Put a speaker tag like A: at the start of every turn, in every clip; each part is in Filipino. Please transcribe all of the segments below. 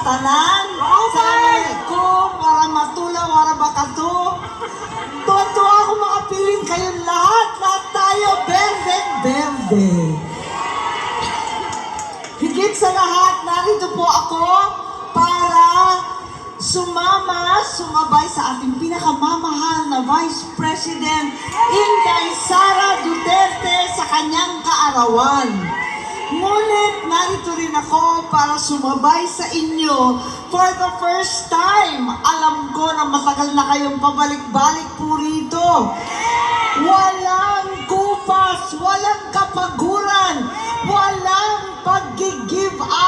A: tanan. Assalamualaikum warahmatullahi wabarakatuh. Tuwa-tuwa ako makapiling kayong lahat. Lahat tayo, berde, berde. Higit sa lahat, narito po ako para sumama, sumabay sa ating pinakamamahal na Vice President Inday Sara Duterte sa kanyang kaarawan. Ngunit narito rin ako para sumabay sa inyo for the first time. Alam ko na matagal na kayong pabalik-balik po rito. Walang kupas, walang kapaguran, walang pag-give up,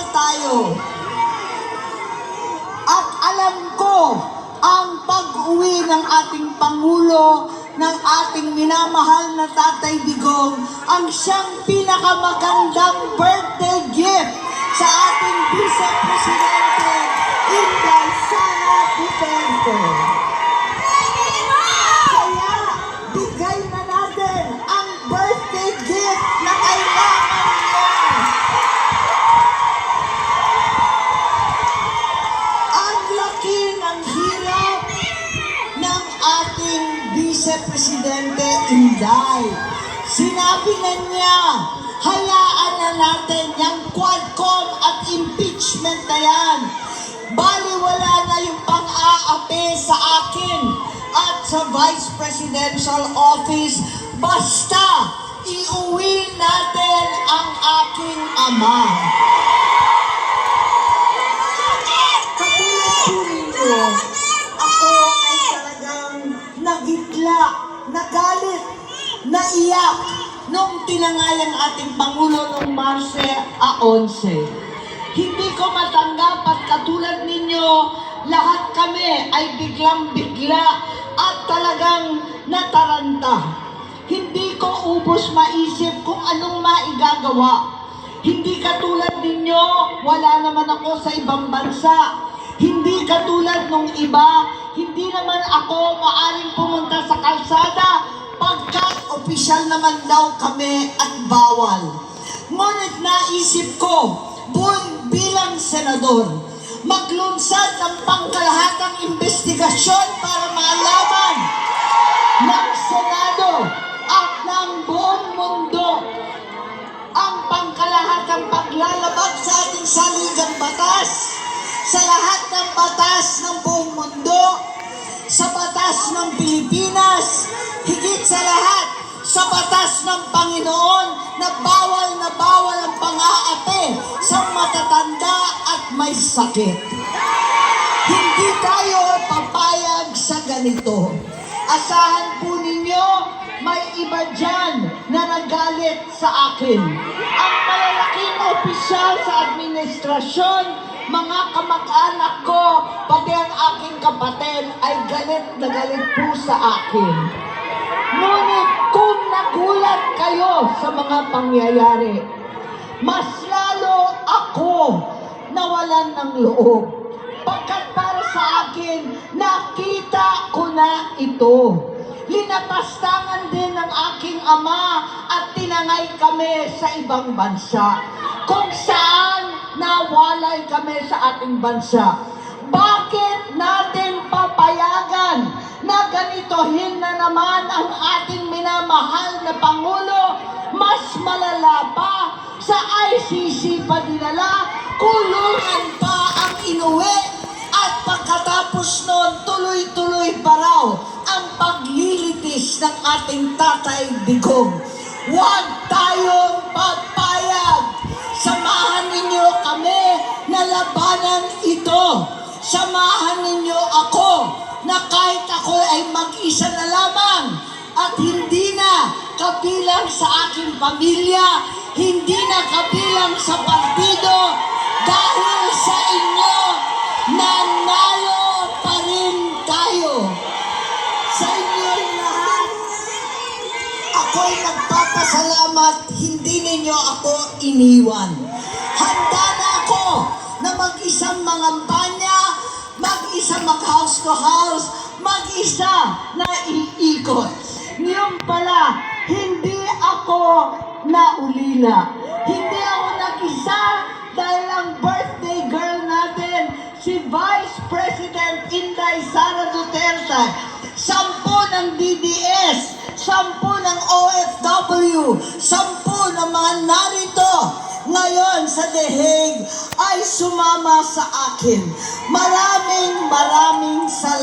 A: magkaisa tayo. At alam ko, ang pag-uwi ng ating Pangulo, ng ating minamahal na Tatay Digong, ang siyang pinakamagandang birthday gift sa ating Vice Presidente, Vice Presidente Inday. Sinabi na niya, hayaan na natin yung Quadcom at impeachment na yan. Bali wala na yung pang-aapi sa akin at sa Vice Presidential Office. Basta, iuwi natin ang aking ama. Katulad po ninyo, naiyak nung tinangayan ating Pangulo noong Marse a 11. Hindi ko matanggap at katulad ninyo, lahat kami ay biglang-bigla at talagang nataranta. Hindi ko ubos maisip kung anong maigagawa. Hindi katulad ninyo, wala naman ako sa ibang bansa. Hindi katulad nung iba, hindi naman ako maaring pumunta sa kalsada opisyal naman daw kami at bawal. Ngunit naisip ko, bul- bilang senador, maglunsad ng pangkalahatang investigasyon para malaman ng Senado at ng buong mundo ang pangkalahatang paglalabag sa ating saligang batas, sa lahat ng batas ng sa batas ng Panginoon na bawal na bawal ang pang-aapi sa matatanda at may sakit. Hindi tayo papayag sa ganito. Asahan po ninyo, may iba dyan na nagalit sa akin. Ang malalaking opisyal sa administrasyon, mga kamag-anak ko, pati ang aking kapatid ay galit na galit po sa akin. Ngunit sa mga pangyayari, mas lalo ako nawalan ng loob. Pagkat para sa akin, nakita ko na ito. Linapastangan din ng aking ama at tinangay kami sa ibang bansa. Kung saan nawalay kami sa ating bansa. Bakit natin papayagan na ganitohin na naman ang ating minamahal na Pangulo? Mas malala pa sa ICC pa dinala, kulungan pa ang inuwi at pagkatapos noon, tuloy-tuloy pa raw ang paglilitis ng ating tatay Digong. Huwag tayong papayag. Samahan ninyo kami na labanan ito. Samahan ninyo ako na kahit ako ay mag-isa na lamang at hindi kabilang sa aking pamilya, hindi na kabilang sa partido, dahil sa inyo, nanalo pa rin tayo. Sa inyo lahat, ako'y nagpapasalamat, hindi ninyo ako iniwan. Handa na ako na mag-isang mangampanya, mag-isa mag-house to house, mag-isa na iikot. Ngayon pala, hindi ako naulila. Hindi ako nag-isa dahil ang birthday girl natin, si Vice President Inday Sara Duterte, sampu ng DDS, sampu ng OFW, sampu ng mga narito ngayon sa The ay sumama sa akin. Maraming maraming salamat.